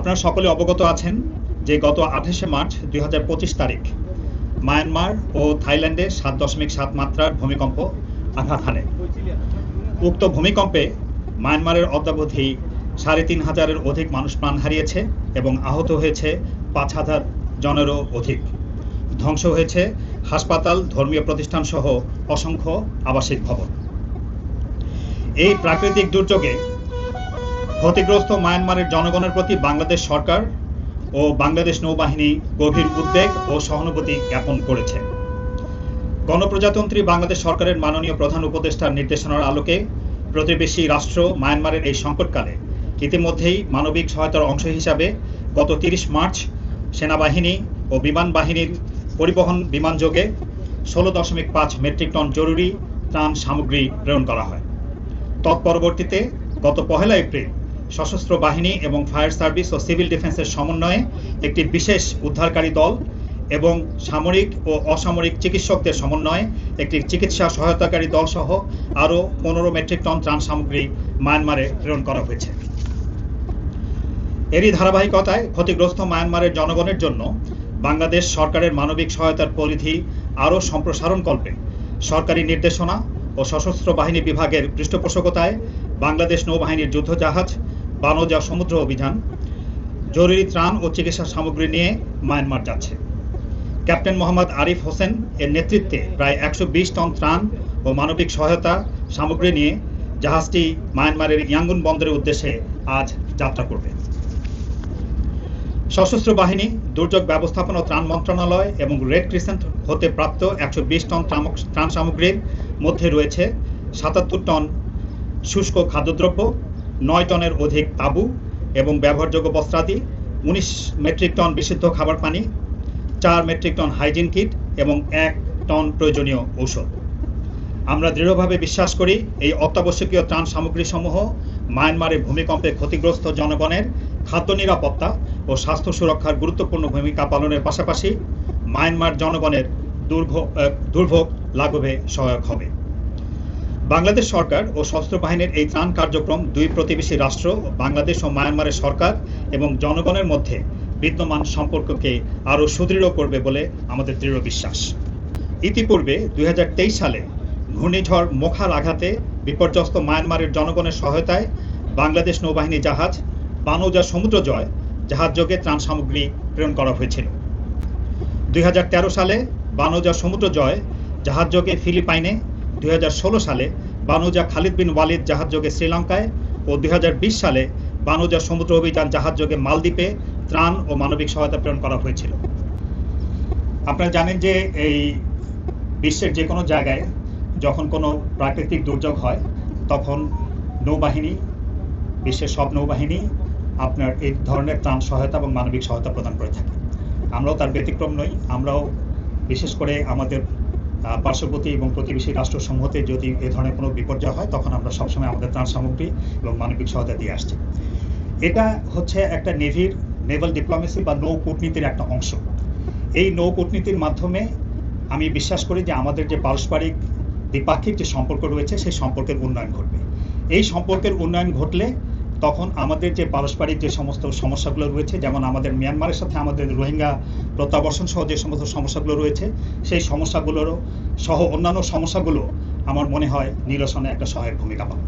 আপনারা সকলে অবগত আছেন যে গত আঠাশে মার্চ দুই হাজার পঁচিশ তারিখ মায়ানমার ও থাইল্যান্ডে সাত দশমিক সাত মাত্রার ভূমিকম্প আঘাত হানে। উক্ত ভূমিকম্পে মায়ানমারের অদ্যাবধি সাড়ে তিন হাজারের অধিক মানুষ প্রাণ হারিয়েছে এবং আহত হয়েছে পাঁচ হাজার জনেরও অধিক। ধ্বংস হয়েছে হাসপাতাল, ধর্মীয় প্রতিষ্ঠান সহ অসংখ্য আবাসিক ভবন। এই প্রাকৃতিক দুর্যোগে ক্ষতিগ্রস্ত মায়ানমারের জনগণের প্রতি বাংলাদেশ সরকার ও বাংলাদেশ নৌবাহিনী গভীর উদ্বেগ ও সহানুভূতি জ্ঞাপন করেছে। গণপ্রজাতন্ত্রী বাংলাদেশ সরকারের মাননীয় প্রধান উপদেষ্টার নির্দেশনার আলোকে প্রতিবেশী রাষ্ট্র মায়ানমারের এই সংকটকালে ইতিমধ্যেই মানবিক সহায়তার অংশ হিসাবে গত তিরিশ মার্চ সেনাবাহিনী ও বিমান বাহিনীর পরিবহন বিমানযোগে ষোলো দশমিক পাঁচ মেট্রিক টন জরুরি ত্রাণ সামগ্রী প্রেরণ করা হয়। তৎপরবর্তীতে গত পহেলা এপ্রিল সশস্ত্র বাহিনী এবং ফায়ার সার্ভিস ও সিভিল ডিফেন্সের সমন্বয়ে একটি বিশেষ উদ্ধারকারী দল এবং সামরিক ও অসামরিক চিকিৎসকদের সমন্বয়ে একটি চিকিৎসা সহায়তাকারী দল সহ আরও পনেরো মেট্রিক টন ত্রাণ সামগ্রী মায়ানমারে প্রেরণ করা হয়েছে। এরই ধারাবাহিকতায় ক্ষতিগ্রস্ত মায়ানমারের জনগণের জন্য বাংলাদেশ সরকারের মানবিক সহায়তার পরিধি আরও সম্প্রসারণ কল্পে সরকারি নির্দেশনা ও সশস্ত্র বাহিনী বিভাগের পৃষ্ঠপোষকতায় বাংলাদেশ নৌবাহিনীর যুদ্ধজাহাজ বানজা সমুদ্র অভিযান, জরুরি ত্রাণ ও চিকিৎসা সামগ্রী নিয়ে মায়ানমার যাচ্ছে। ক্যাপ্টেন মোহাম্মদ আরিফ হোসেন এর নেতৃত্বে প্রায় একশো টন ত্রাণ ও মানবিক সহায়তা সামগ্রী নিয়ে জাহাজটি মায়ানমারের ইয়াঙ্গুন বন্দরের উদ্দেশ্যে আজ যাত্রা করবে। সশস্ত্র বাহিনী, দুর্যোগ ব্যবস্থাপনা ও ত্রাণ মন্ত্রণালয় এবং রেড ক্রিসেন্ট হতে প্রাপ্ত একশো বিশ টন ত্রাণ সামগ্রীর মধ্যে রয়েছে সাতাত্তর টন শুষ্ক খাদ্যদ্রব্য নয় টনের অধিক তাঁবু এবং ব্যবহারযোগ্য বস্ত্রাদি, উনিশ মেট্রিক টন বিশুদ্ধ খাবার পানি, চার মেট্রিক টন হাইজিন কিট এবং এক টন প্রয়োজনীয় ঔষধ। আমরা দৃঢ়ভাবে বিশ্বাস করি এই অত্যাবশ্যকীয় ত্রাণ সামগ্রীসমূহ মায়ানমারের ভূমিকম্পে ক্ষতিগ্রস্ত জনগণের খাদ্য নিরাপত্তা ও স্বাস্থ্য সুরক্ষার গুরুত্বপূর্ণ ভূমিকা পালনের পাশাপাশি মায়ানমার জনগণের দুর্ভোগ দুর্ভোগ লাঘবে সহায়ক হবে। বাংলাদেশ সরকার ও সশস্ত্র বাহিনীর এই ত্রাণ কার্যক্রম দুই প্রতিবেশী রাষ্ট্র, বাংলাদেশ ও মায়ানমারের সরকার এবং জনগণের মধ্যে বিদ্যমান সম্পর্ককে আরও সুদৃঢ় করবে বলে আমাদের দৃঢ় বিশ্বাস। ইতিপূর্বে দুই হাজার তেইশ সালে ঘূর্ণিঝড় মোখার আঘাতে বিপর্যস্ত মায়ানমারের জনগণের সহায়তায় বাংলাদেশ নৌবাহিনী জাহাজ বানৌজা সমুদ্র জয় জাহাজযোগে ত্রাণ সামগ্রী প্রেরণ করা হয়েছিল। দুই হাজার তেরো সালে বানৌজা সমুদ্র জয় জাহাজযোগে ফিলিপাইনে দুই হাজার ষোলো সালে বানুজা খালিদ বিন ওয়ালিদ জাহাজযোগে শ্রীলঙ্কায় ও দুই সালে বানুজা সমুদ্র অভিযান জাহাজযোগে মালদ্বীপে ত্রাণ ও মানবিক সহায়তা প্রেরণ করা হয়েছিল। আপনারা জানেন যে এই বিশ্বের যে কোনো জায়গায় যখন কোনো প্রাকৃতিক দুর্যোগ হয়, তখন নৌবাহিনী, বিশ্বের সব নৌবাহিনী আপনার এই ধরনের ত্রাণ সহায়তা এবং মানবিক সহায়তা প্রদান করে থাকে। আমরাও তার ব্যতিক্রম নই, আমরাও বিশেষ করে আমাদের পার্শ্ববর্তী এবং প্রতিবেশী রাষ্ট্রসমূহতে যদি এ ধরনের কোনো বিপর্যয় হয়, তখন আমরা সবসময় আমাদের ত্রাণ সামগ্রী এবং মানবিক সহায়তা দিয়ে আসছি। এটা হচ্ছে একটা নেভির নেভাল ডিপ্লোমেসি বা নৌ কূটনীতির একটা অংশ। এই নৌ কূটনীতির মাধ্যমে আমি বিশ্বাস করি যে আমাদের যে পারস্পরিক দ্বিপাক্ষিক যে সম্পর্ক রয়েছে, সেই সম্পর্কের উন্নয়ন ঘটবে। এই সম্পর্কের উন্নয়ন ঘটলে তখন আমাদের যে পারস্পরিক যে সমস্ত সমস্যাগুলো রয়েছে, যেমন আমাদের মিয়ানমারের সাথে আমাদের রোহিঙ্গা প্রত্যাবর্ষণ সহ যে সমস্ত সমস্যাগুলো রয়েছে, সেই সমস্যাগুলোরও সহ অন্যান্য সমস্যাগুলো আমার মনে হয় নিরসনে একটা সহায়ক ভূমিকা পালন